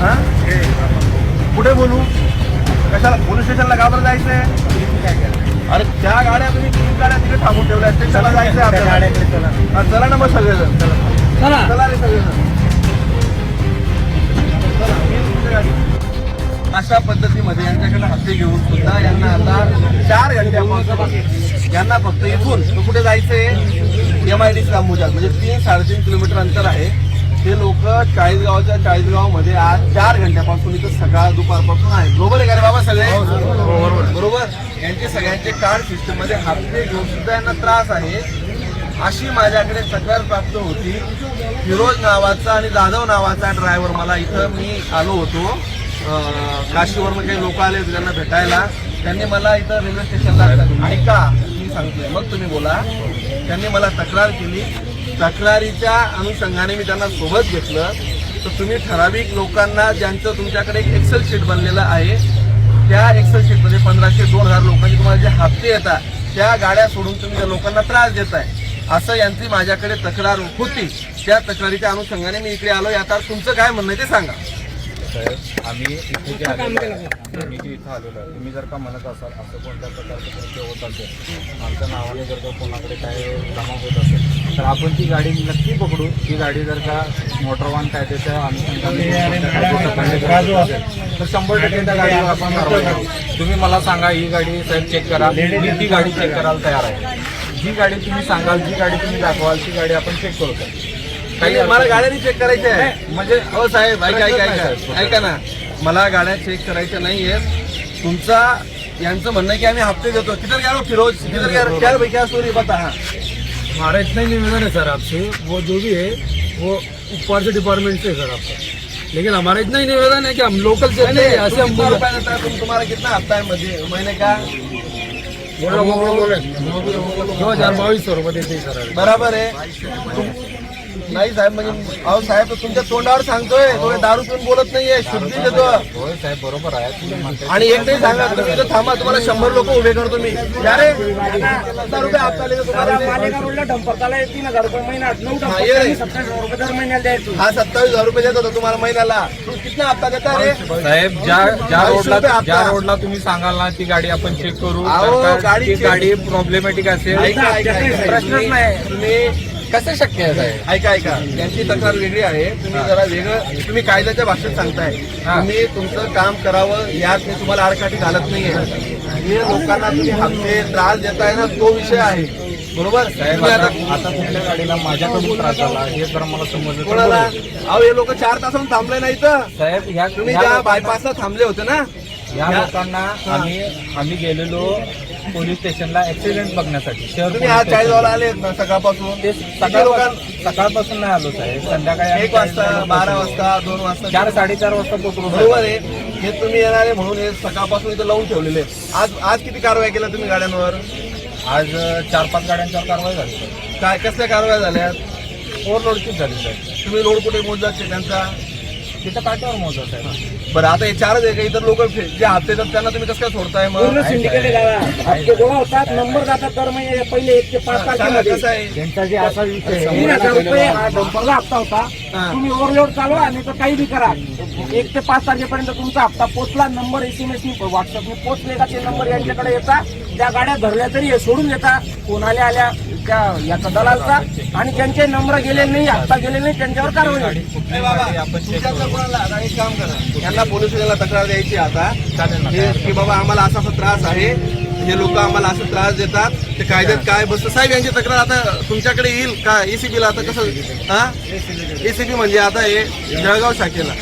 हा? कुठे बोलू? कशाला पोलीस स्टेशनला का बरं जायचंय? अरे त्या गाड्या तुम्ही तीन गाड्या तिथे थांबून ठेवल्या स्टेशनला जायचंय आपल्याला. हा, चला ना मग सगळेजण. चला. चला. रे सगळेजण. चला, मी तुमच्या गाडीत. अशा पद्धतीमध्ये यांच्याकडे हप्ते घेऊन सुद्धा यांना आता चार घंट्यापासून यांना फक्त इथून तो कुठे जायचंय? एम आय डी म्हणजे तीन साडेतीन किलोमीटर अंतर आहे. ते लोक चाळीसगावच्या चाळीसगावमध्ये आज चार घंट्यापासून इथं सकाळ दुपारपासून आहे बरोबर आहे का रे बाबा सगळे? बरोबर यांचे सगळ्यांचे कार्ड सिस्टममध्ये हप्ते घेऊन सुद्धा यांना त्रास आहे. अशी माझ्याकडे तक्रार प्राप्त होती. फिरोज नावाचा आणि जाधव नावाचा ड्रायव्हर मला इथं मी आलो होतो. काशीवरून काही लोक आले त्यांना भेटायला. त्यांनी मला इथं रेल्वे स्टेशनला ऐका मी सांगतोय. मग तुम्ही बोला. त्यांनी मला तक्रार केली. तक्रारीच्या अनुषंगाने मी त्यांना सोबत घेतलं. तर तुम्ही ठराविक लोकांना ज्यांचं तुमच्याकडे एक एक्सेल शीट बनलेलं आहे त्या एक्सेल शीटमध्ये पंधराशे दोन हजार लोकांचे तुम्हाला जे हप्ते येतात त्या गाड्या सोडून तुम्ही त्या लोकांना त्रास देताय. असं यांची माझ्याकडे तक्रार होती. त्या तक्रारीच्या अनुषंगाने मी इकडे आलो आता तुमचं काय म्हणणं ते सांगा. साहेब आम्ही इथे जे आलेलो आहे जे इथं आलेलो आहे तुम्ही जर का म्हणत असाल असं कोणत्या प्रकारचं कृत्य होत असेल आमच्या नावाने जर का कोणाकडे काय जमा होत असेल तर आपण ती गाडी नक्की पकडू. ती गाडी जर का मोटर वाहन कायद्याच्या अनुषंगाने तुमच्याकडे जर असेल, तर शंभर टक्के त्या गाडीवर आपण कारवाई करू. तुम्ही मला सांगा ही गाडी साहेब चेक करा. मी ती गाडी चेक करायला तयार आहे. जी गाडी तुम्ही सांगाल जी गाडी तुम्ही दाखवाल ती गाडी आपण चेक करू मला अडचण गाड्यांनी चेक करायचे आहे म्हणजे हो साहेब ऐका ऐका नाही, ऐका. ऐका ना. मला गाड्या चेक करायच्या नाहीयेत. तुमचा यांचं म्हणणं आहे की आम्ही हप्ते देतो. किधर गया वो फिरोज किधर गया क्या भाई क्या स्टोरी बता हाँ. हमारा इतना ही निवेदन है सर आपसे वो जो भी है वो ऊपर से डिपार्टमेंट से है सर आपका लेकिन हमारा इतना ही निवेदन है कि हम लोकल से नहीं, ऐसे हम है तुम तुम्हारा कितना हफ्ता है मजे- महीने का? दो हजार बाईस सौ रुपये देते हैं सर बराबर आहे. तुम- नाही साहेब म्हणजे अहो साहेब तुमच्या तोंडावर सांगतोय. थोडे दारू पिऊन बोलत नाहीये शुद्धी देतो होय साहेब बरोबर आहे. तुम्ही म्हणताय आणि एक नाही सांगा तुम्ही इथं थांबा तुम्हाला शंभर लोक उभे करतो मी या रे. हजार रुपये हप्ता लिहितो तुम्हाला. मालेगाव रोडला डंपरताला तीन हजार रुपये महिना नऊ हा, ये रे. डंपर सत्तावीस हजार रुपये दर महिन्याला द्यायचं. हा सत्तावीस हजार रुपये देत होता तुम्हाला महिन्याला. तू कितना हप्ता देता रे? साहेब ज्या ज्या रोडला रुपये हप्ता. ज्या रोडला तुम्ही सांगाल ना ती गाडी आपण चेक करू. अहो, गाडी ती check- गाडी प्रॉब्लेमॅटिक असेल. ऐका ऐका ऐका. प्रश्नच नाही. तुम्ही कसं शक्य आहे साहेब? ऐका ऐका. यांची तक्रार वेगळी आहे. तुम्ही जरा वेगळं तुम्ही कायद्याच्या भाषेत सांगताय. हा. तुम्ही तुमचं काम करावं यात मी तुम्हाला आडकाठी घालत नाहीये. जे लोकांना तुम्ही हप्ते त्रास देताय ना तो विषय आहे. बरोबर? साहेब तुम्ही आता कुठल्या गाडीला माझ्याकडून त्रास झाला? हे जर मला समजलं तर कोणाला. अहो हे लोक चार तासून थांबले नाही तर साहेब ह्या तुम्ही ज्या बायपासला थांबले होते ना या लोकांना आम्ही आम्ही गेलेलो पोलीस स्टेशनला ऍक्सिडेंट बघण्यासाठी. शहर तुम्ही पोलीस. आले ना सकाळपासून? ते सकाळपासून लोकां सकाळपासून नाही आलो साहेब. संध्याकाळी आम्ही एक वाजता बारा वाजता वाजता दोन वाजता चार साडेचार वाजता पोहोचलो बरोबर. आहे. हे तुम्ही येणारे म्हणून हे सकाळपासून इथं लावून ठेवलेले आज आज किती कारवाई केल्या तुम्ही गाड्यांवर? आज चार पाच गाड्यांच्यावर कारवाई झाली साहेब. काय कसल्या कारवाया झाल्या? ओव्हरलोडचीच झाली साहेब? तुम्ही रोड कुठे मोजाचे त्यांचा? तिथं काट्यावर मोजा साहेब बरं आता हे चारच आहे का? इतर लोक जे हप्ते देतात त्यांना तुम्ही कसं काय सोडताय? मग पूर्ण सिंडिकेट हप्ते गोळा होतात नंबर जातात दर महिने पहिले एक ते पाच सांगा तारखेमध्ये. कसं आहे? त्यांचा जे असा विषय आहे, तीन हजार रुपये हा हप्ता होता. हा. तुम्ही ओव्हरलोड चालवा आणि तो काही बी करा. एक ते पाच तारखेपर्यंत तुमचा हप्ता पोचला नंबर एस एम एस व्हॉट्सअपने पोचले का ते नंबर यांच्याकडे येतात त्या गाड्या धरल्या तरी हे सोडून येतात कोणाला आल्या त्या याचा दलालचा आणि ज्यांचे नंबर गेले नाही हप्ता गेले नाही त्यांच्यावर कारवाई होईल. ए बाबा, तुमच्यातलं कोणाला आता एक काम करा. यांना पोलीस स्टेशनला तक्रार द्यायची आता. चालेल ना. हे- की बाबा आम्हाला असा असा त्रास आहे. हे लोक आम्हाला असं त्रास देतात. ते कायद्यात काय बसतं? साहेब यांची तक्रार आता तुमच्याकडे येईल का? एसीबीला आता कसं? हा? एसीबी म्हणजे आता हे जळगाव शाखेला.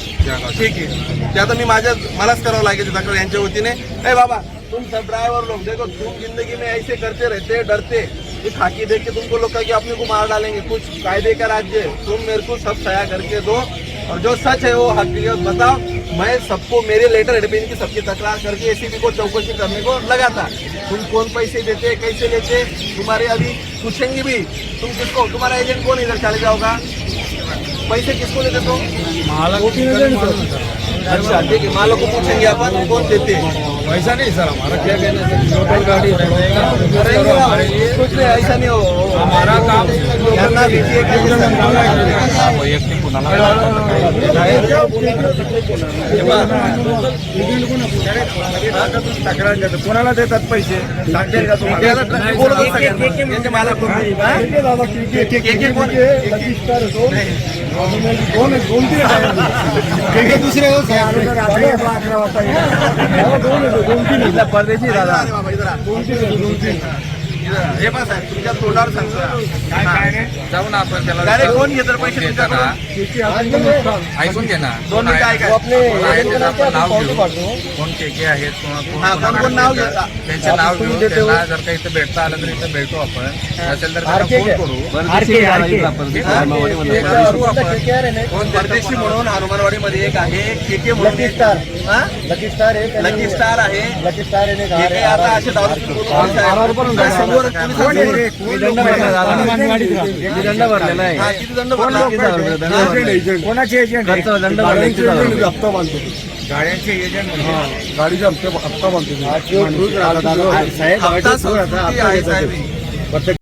ठीक आहे. ते आता मी माझ्या मलाच करावं लागेल ती तक्रार यांच्या वतीने. ए बाबा तुम सब ड्राइवर लोग देखो तुम जिंदगी में ऐसे करते रहते डरते. ये खाकी देख के तुमको लोग कहा कि अपने को मार डालेंगे। कुछ कायदे का राज्य है। तुम मेरे को सब सया करके दो। और जो सच है वो हकीकत बताओ। मैं सबको मेरे लेटर हेड की सबकी तकरार करके एसीबी को चौकसी करने को लगा था तुम कौन पैसे देते कैसे लेते? तुम्हारे अभी पूछेंगे भी। तुम किसको तुम्हारा एजेंट कौन इधर चले जाओगा? पैसे किसको लेते तुम? अच्छा ठीक है मालो को पूछेंगे अपन कौन देते हैं वैसा नहीं सर हमारा क्या कहना है लोकल गाड़ी कुछ नहीं ऐसा नहीं हो हमारा काम यांना हा, वैयक्तिक कुणाला तक्रार देतात कोणाला देतात पैसे का तुम्हाला कोण? हा? इथला परदेशी दादा. हे पण साहेब तुमच्या तोंडावर सांगतो जाऊ ना आपण त्याला डायरेक्ट कोण घेतात पैसे देतं ना तुमच्याकडून ऐकून घे ना. दोन मिनिटं ऐका. आपण नाव घेऊ. कोण के के आहेत कोण- हा, नाव. घेता? त्यांचे नाव घेऊ त्यांना जर काही इथं भेटता आलं तर इथं भेटू आपण. असेल तर फोन करू. करू आपण. कोण परदेशी म्हणून हनुमानवाडीमध्ये एक आहे के के म्हणून एक- हा? लकी स्टार आहे हे आता असे पिऊन पोलीस आहेत. काय समोर पोलीस दंड भरलेला आहे हा, किती दंड भरला? कोणाचे एजंट दंड हप्ता बांधतो गाड्यांचे एजंट म्हणजे गाडीचा हप्ता हप्ता बांधतो आहे साहेब